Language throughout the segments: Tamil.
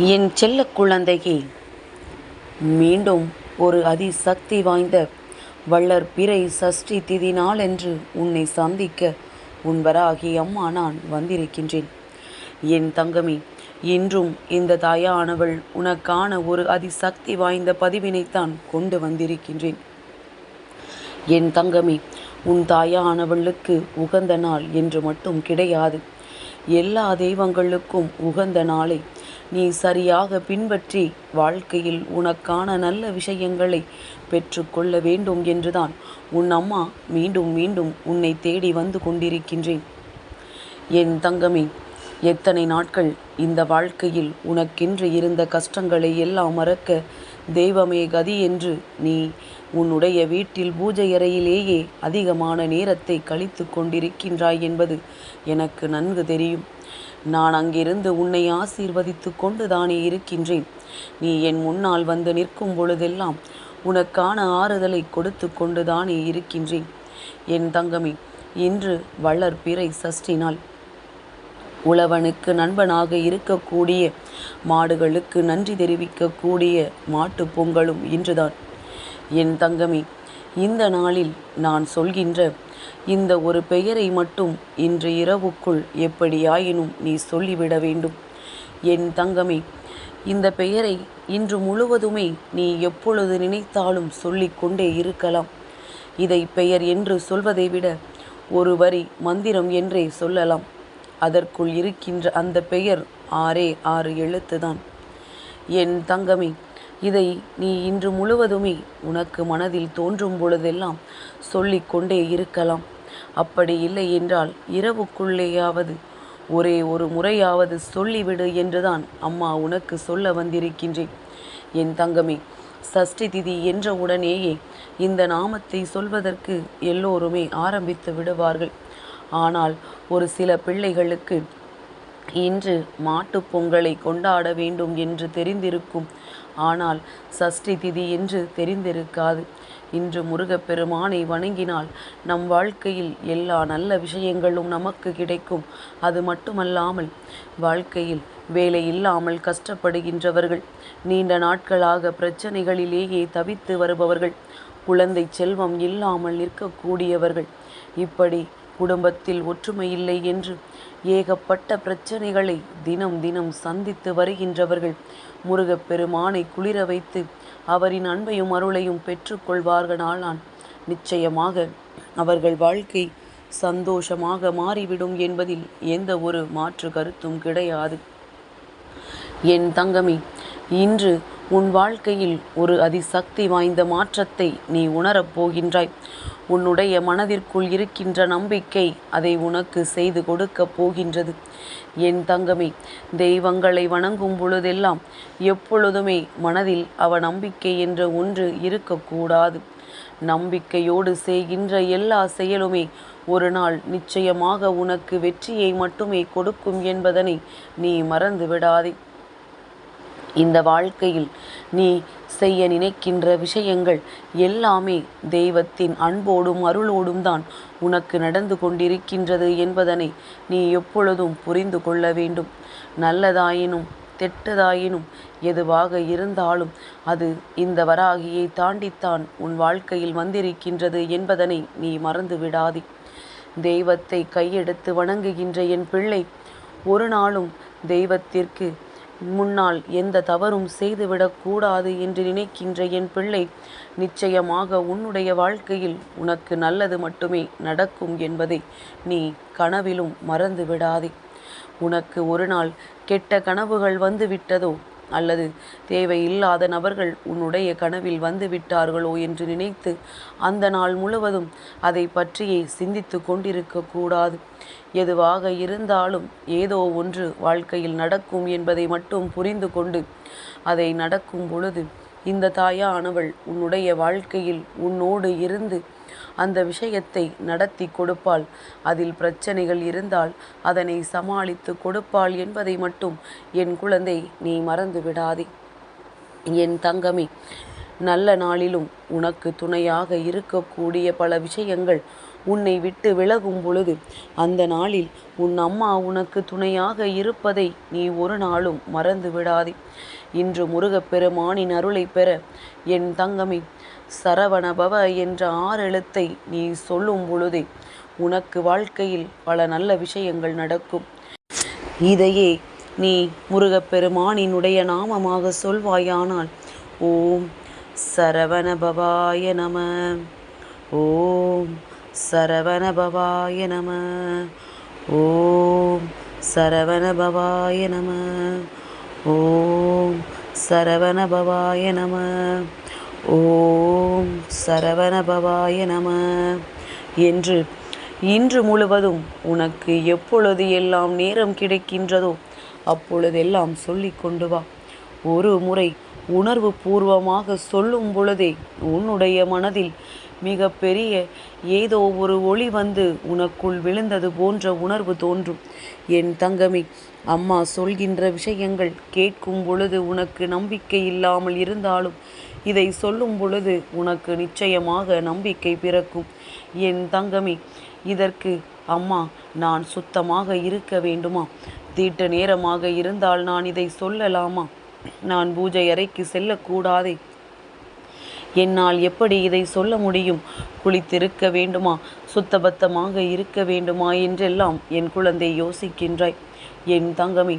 என் செல்ல குழந்தையே மீண்டும் ஒரு அதிசக்தி வாய்ந்த வள்ளர் பிறை சஷ்டி திதி நாளன்று உன்னை சந்திக்க உன்வராகி அம்மா நான் வந்திருக்கின்றேன். என் தங்கமே இன்றும் இந்த தாயானவள் உனக்கான ஒரு அதிசக்தி வாய்ந்த பதிவினைத்தான் கொண்டு வந்திருக்கின்றேன். என் தங்கமே உன் தாயானவளுக்கு உகந்த நாள் என்று மட்டும் கிடையாது. எல்லா தெய்வங்களுக்கும் உகந்த நாளை நீ சரியாக பின்பற்றி வாழ்க்கையில் உனக்கான நல்ல விஷயங்களை பெற்றுக்கொள்ள வேண்டும் என்றுதான் உன் அம்மா மீண்டும் மீண்டும் உன்னை தேடி வந்து கொண்டிருக்கின்றேன். என் தங்கமே எத்தனை நாட்கள் இந்த வாழ்க்கையில் உனக்கென்று இருந்த கஷ்டங்களை எல்லாம் மறக்க தெய்வமே கதி என்று நீ உன்னுடைய வீட்டில் பூஜை அறையிலேயே அதிகமான நேரத்தை கழித்து கொண்டிருக்கின்றாய் என்பது எனக்கு நன்கு தெரியும். நான் அங்கிருந்து உன்னை ஆசீர்வதித்து கொண்டுதானே இருக்கின்றேன். நீ என் முன்னால் வந்து நிற்கும் பொழுதெல்லாம் உனக்கான ஆறுதலை கொடுத்து கொண்டுதானே இருக்கின்றேன். என் தங்கமே இன்று வளர் பிறை சஷ்டி நாள் உழவனுக்கு நண்பனாக இருக்கக்கூடிய மாடுகளுக்கு நன்றி தெரிவிக்கக்கூடிய மாட்டுப் பொங்கலும் இன்றுதான். என் தங்கமே இந்த நாளில் நான் சொல்கின்ற இந்த ஒரு பெயரை மட்டும் இன்று இரவுக்குள் எப்படியாயினும் நீ சொல்லிவிட வேண்டும். என் தங்கமே இந்த பெயரை இன்று முழுவதுமே நீ எப்பொழுது நினைத்தாலும் சொல்லிக்கொண்டே இருக்கலாம். இதை பெயர் என்று சொல்வதை விட ஒரு வரி மந்திரம் என்றே சொல்லலாம். அதற்குள் இருக்கின்ற அந்த பெயர் ஆறே ஆறு எழுத்துதான். என் தங்கமே இதை நீ இன்று முழுவதுமே உனக்கு மனதில் தோன்றும் பொழுதெல்லாம் சொல்லிக்கொண்டே இருக்கலாம். அப்படி இல்லை என்றால் இரவுக்குள்ளேயாவது ஒரே ஒரு முறையாவது சொல்லிவிடு என்றுதான் அம்மா உனக்கு சொல்ல வந்திருக்கின்றேன். என் தங்கமே சஷ்டி திதி என்ற உடனேயே இந்த நாமத்தை சொல்வதற்கு எல்லோருமே ஆரம்பித்து விடுவார்கள். ஆனால் ஒரு சில பிள்ளைகளுக்கு இன்று மாட்டுப் பொங்கலை கொண்டாட வேண்டும் என்று தெரிந்திருக்கும். ஆனால் சஷ்டி திதி என்று தெரிந்திருக்காது. இன்று முருகப்பெருமானை வணங்கினால் நம் வாழ்க்கையில் எல்லா நல்ல விஷயங்களும் நமக்கு கிடைக்கும். அது மட்டுமல்லாமல் வாழ்க்கையில் வேலை இல்லாமல் கஷ்டப்படுகின்றவர்கள் நீண்ட நாட்களாக பிரச்சனைகளிலேயே தவித்து வருபவர்கள் குழந்தை செல்வம் இல்லாமல் நிற்கக்கூடியவர்கள் இப்படி குடும்பத்தில் ஒற்றுமை இல்லை என்று ஏகப்பட்ட பிரச்சனைகளை தினம் தினம் சந்தித்து வருகின்றவர்கள். முருகப்பெருமானை குளிர வைத்து அவரின் அன்பையும் அருளையும் பெற்றுக்கொள்வார்களானான் நிச்சயமாக அவர்கள் வாழ்க்கை சந்தோஷமாக மாறிவிடும் என்பதில் எந்த ஒரு மாற்று கருத்தும் கிடையாது. என் தங்கமி இன்று உன் வாழ்க்கையில் ஒரு அதிசக்தி வாய்ந்த மாற்றத்தை நீ உணரப் போகின்றாய். உன்னுடைய மனதிற்குள் இருக்கின்ற நம்பிக்கை அதை உனக்கு செய்து கொடுக்கப் போகின்றது. என் தங்கமே தெய்வங்களை வணங்கும் பொழுதெல்லாம் எப்பொழுதுமே மனதில் அவ நம்பிக்கை என்ற ஒன்று இருக்கக்கூடாது நம்பிக்கையோடு செய்கின்ற எல்லா செயலுமே ஒரு நாள் நிச்சயமாக உனக்கு வெற்றியை மட்டுமே கொடுக்கும் என்பதனை நீ மறந்து விடாதே இந்த வாழ்க்கையில் நீ செய்ய நினைக்கின்ற விஷயங்கள் எல்லாமே தெய்வத்தின் அன்போடும் அருளோடும் தான் உனக்கு நடந்து கொண்டிருக்கின்றது என்பதனை நீ எப்பொழுதும் புரிந்து கொள்ள வேண்டும். நல்லதாயினும் தெட்டதாயினும் எதுவாக இருந்தாலும் அது இந்த வராகியை தாண்டித்தான் உன் வாழ்க்கையில் வந்திருக்கின்றது என்பதனை நீ மறந்து விடாதே. தெய்வத்தை கையெடுத்து வணங்குகின்ற என் பிள்ளை ஒரு நாளும் தெய்வத்திற்கு முன்னால் எந்த தவறும் செய்துவிடக்கூடாது என்று நினைக்கின்ற என் பிள்ளை நிச்சயமாக உன்னுடைய வாழ்க்கையில் உனக்கு நல்லது மட்டுமே நடக்கும் என்பதை நீ கனவிலும் மறந்து விடாதே உனக்கு ஒரு நாள் கெட்ட கனவுகள் வந்துவிட்டதோ அல்லது தேவையில்லாத நபர்கள் உன்னுடைய கனவில் வந்து விட்டார்களோ என்று நினைத்து அந்த நாள் முழுவதும் அதை பற்றியே சிந்தித்து கொண்டிருக்கக்கூடாது எதுவாக இருந்தாலும் ஏதோ ஒன்று வாழ்க்கையில் நடக்கும் என்பதை மட்டும் புரிந்து கொண்டு அதை நடக்கும் பொழுது இந்த தாயானவள் உன்னுடைய வாழ்க்கையில் உன்னோடு இருந்து அந்த விஷயத்தை நடத்தி கொடுப்பாள். அதில் பிரச்சனைகள் இருந்தால் அதனை சமாளித்து கொடுப்பாள் என்பதை மட்டும் என் குழந்தை நீ மறந்து விடாதே. என் தங்கமே நல்ல நாளிலும் உனக்கு துணையாக இருக்கக்கூடிய பல விஷயங்கள் உன்னை விட்டு விலகும் பொழுது அந்த நாளில் உன் அம்மா உனக்கு துணையாக இருப்பதை நீ ஒரு நாளும் மறந்து விடாதே. இன்று முருகப்பெருமானின் அருளை பெற என் தங்கமே சரவணபவ என்ற ஆறெழுத்தை நீ சொல்லும் பொழுதே உனக்கு வாழ்க்கையில் பல நல்ல விஷயங்கள் நடக்கும். இதையே நீ முருகப்பெருமானினுடைய நாமமாக சொல்வாயானால் ஓம் சரவணபவாய நம ஓம் சரவணபவாய நம ஓம் சரவணபவாய நம. ஓம் சரவணபவாய நம. ஓம் சரவணபவாய நம. என்று இன்று முழுவதும் உனக்கு எப்பொழுது எல்லாம் நேரம் கிடைக்கின்றதோ அப்பொழுதெல்லாம் சொல்லி கொண்டு வா. ஒரு முறை உணர்வு பூர்வமாக சொல்லும் பொழுதே உன்னுடைய மனதில் மிக பெரிய ஏதோ ஒரு ஒளி வந்து உனக்குள் விழுந்தது போன்ற உணர்வு தோன்றும். என் தங்கமே அம்மா சொல்கின்ற விஷயங்கள் கேட்கும் பொழுது உனக்கு நம்பிக்கை இல்லாமல் இருந்தாலும் இதை சொல்லும் பொழுது உனக்கு நிச்சயமாக நம்பிக்கை பிறக்கும். என் தங்கமே இதற்கு அம்மா நான் சுத்தமாக இருக்க வேண்டுமா? தீட்டு நேரமாக இருந்தால் நான் இதை சொல்லலாமா? நான் பூஜை அறைக்கு செல்லக்கூடாதே. என்னால் எப்படி இதை சொல்ல முடியும்? குளித்திருக்க வேண்டுமா? சுத்தபத்தமாக இருக்க வேண்டுமா? என்றெல்லாம் என் குழந்தை யோசிக்கின்றாய். என் தங்கமே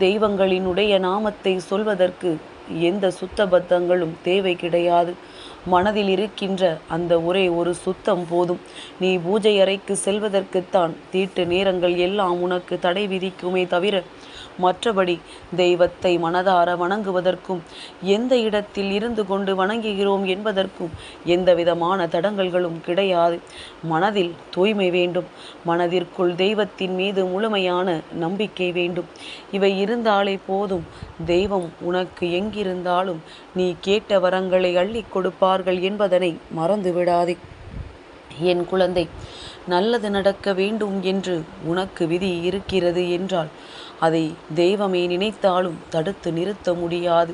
தெய்வங்களினுடைய நாமத்தை சொல்வதற்கு எந்த சுத்தபத்தங்களும் தேவை கிடையாது. மனதில் இருக்கின்ற அந்த ஒரே ஒரு சுத்தம் போதும். நீ பூஜை அறைக்கு செல்வதற்குத்தான் தீட்டு நேரங்கள் எல்லாம் உனக்கு தடை விதிக்குமே தவிர மற்றபடி தெய்வத்தை மனதார வணங்குவதற்கும் எந்த இடத்தில் இருந்து கொண்டு வணங்குகிறோம் என்பதற்கும் எந்த விதமான தடங்கல்களும் கிடையாது. மனதில் தூய்மை வேண்டும். மனதிற்குள் தெய்வத்தின் மீது முழுமையான நம்பிக்கை வேண்டும். இவை இருந்தாலே போதும். தெய்வம் உனக்கு எங்கிருந்தாலும் நீ கேட்ட வரங்களை அள்ளி செய்வார்கள் என்பதனை மறந்து விடாதே என் குழந்தை நல்லது நடக்க வேண்டும் என்று உனக்கு விதி இருக்கிறது என்றால் அதை தெய்வமே நினைத்தாலும் தடுத்து நிறுத்த முடியாது.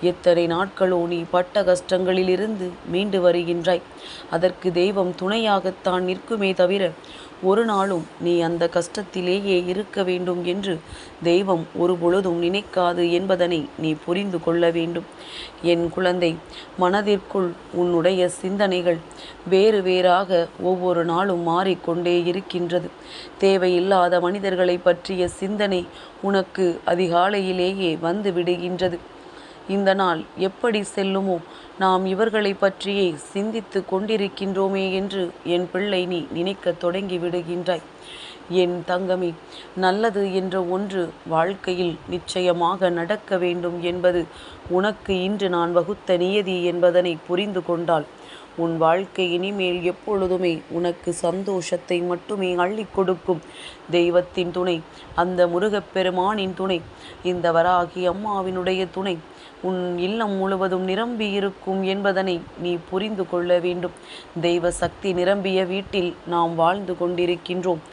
எத்தனை நாட்களோ நீ பட்ட கஷ்டங்களிலிருந்து மீண்டு வருகின்றாய். அதற்கு தெய்வம் துணையாகத்தான் நிற்குமே தவிர ஒரு நாளும் நீ அந்த கஷ்டத்திலேயே இருக்க வேண்டும் என்று தெய்வம் ஒரு பொழுதும் நினைக்காது என்பதனை நீ புரிந்து கொள்ள வேண்டும். என் குழந்தை மனதிற்குள் உன்னுடைய சிந்தனைகள் வேறு வேறாக ஒவ்வொரு நாளும் மாறிக்கொண்டே இருக்கின்றது. தேவையில்லாத மனிதர்களை பற்றிய சிந்தனை உனக்கு அதிகாலையிலேயே வந்து விடுகின்றது. இந்த நாள் எப்படி செல்லுமோ நாம் இவர்களை பற்றியே சிந்தித்து கொண்டிருக்கின்றோமே என்று என் பிள்ளை நீ நினைக்க தொடங்கி விடுகின்றாய். என் தங்கமே நல்லது என்ற ஒன்று வாழ்க்கையில் நிச்சயமாக நடக்க வேண்டும் என்பது உனக்கு இன்று நான் வகுத்த நியதி என்பதனை புரிந்து கொண்டாள் உன் வாழ்க்கை இனிமேல் எப்பொழுதுமே உனக்கு சந்தோஷத்தை மட்டுமே அள்ளி கொடுக்கும். தெய்வத்தின் துணை அந்த முருகப்பெருமானின் துணை இந்த வராகி அம்மாவினுடைய துணை உன் இல்லம் முழுவதும் நிரம்பி இருக்கும் என்பதனை நீ புரிந்து கொள்ள வேண்டும். தெய்வ சக்தி நிரம்பிய வீட்டில் நாம் வாழ்ந்து கொண்டிருக்கின்றோம்.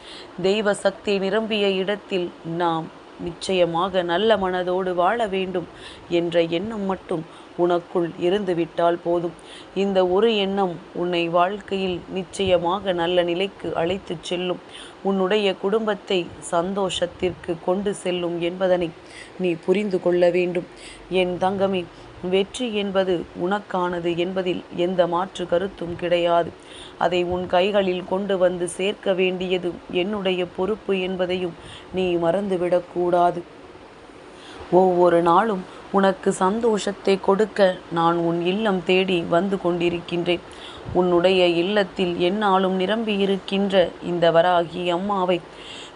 தெய்வ சக்தி நிரம்பிய இடத்தில் நாம் நிச்சயமாக நல்ல மனதோடு வாழ வேண்டும் என்ற எண்ணம் மட்டும் உனக்குள் இருந்துவிட்டால் போதும். இந்த ஒரு எண்ணம் உன்னை வாழ்க்கையில் நிச்சயமாக நல்ல நிலைக்கு அழைத்துச் செல்லும். உன்னுடைய குடும்பத்தை சந்தோஷத்திற்கு கொண்டு செல்லும் என்பதனை நீ புரிந்து கொள்ள வேண்டும். என் தங்கமே வெற்றி என்பது உனக்கானது என்பதில் எந்த மாற்று கருத்தும் கிடையாது. அதை உன் கைகளில் கொண்டு வந்து சேர்க்க வேண்டியது என்னுடைய பொறுப்பு என்பதையும் நீ மறந்துவிடக்கூடாது ஒவ்வொரு நாளும் உனக்கு சந்தோஷத்தை கொடுக்க நான் உன் இல்லம் தேடி வந்து கொண்டிருக்கின்றேன். உன்னுடைய இல்லத்தில் என்னாலும் நிரம்பியிருக்கின்ற இந்த வராகி அம்மாவை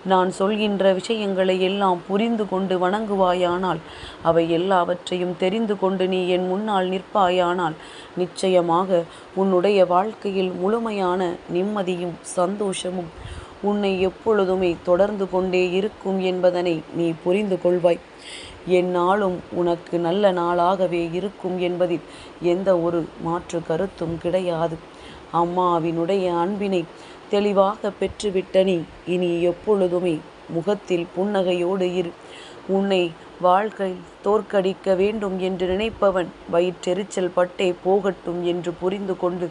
நான் சொல்கின்ற விஷயங்களை எல்லாம் புரிந்து கொண்டு வணங்குவாயானால் அவை எல்லாவற்றையும் தெரிந்து கொண்டு நீ என் முன்னால் நிற்பாயானால் நிச்சயமாக உன்னுடைய வாழ்க்கையில் முழுமையான நிம்மதியும் சந்தோஷமும் உன்னை எப்பொழுதுமே தொடர்ந்து கொண்டே இருக்கும் என்பதனை நீ புரிந்து கொள்வாய். எந்நாளும் உனக்கு நல்ல நாளாகவே இருக்கும் என்பதில் எந்த ஒரு மாற்று கருத்தும் கிடையாது. அம்மாவினுடைய அன்பினை தெளிவாக பெற்றுவிட்ட நீ இனி எப்பொழுதுமே முகத்தில் புன்னகையோடு இரு. உன்னை வாழ்க்கை தோற்கடிக்க வேண்டும் என்று நினைப்பவன் வயிற்றெரிச்சல் பட்டே போகட்டும் என்று புரிந்து கொண்டு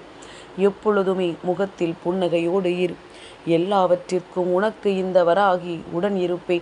எப்பொழுதுமே முகத்தில் புன்னகையோடு இரு. எல்லாவற்றிற்கும் உனக்கு இந்த வராகி உடன் இருப்பேன்.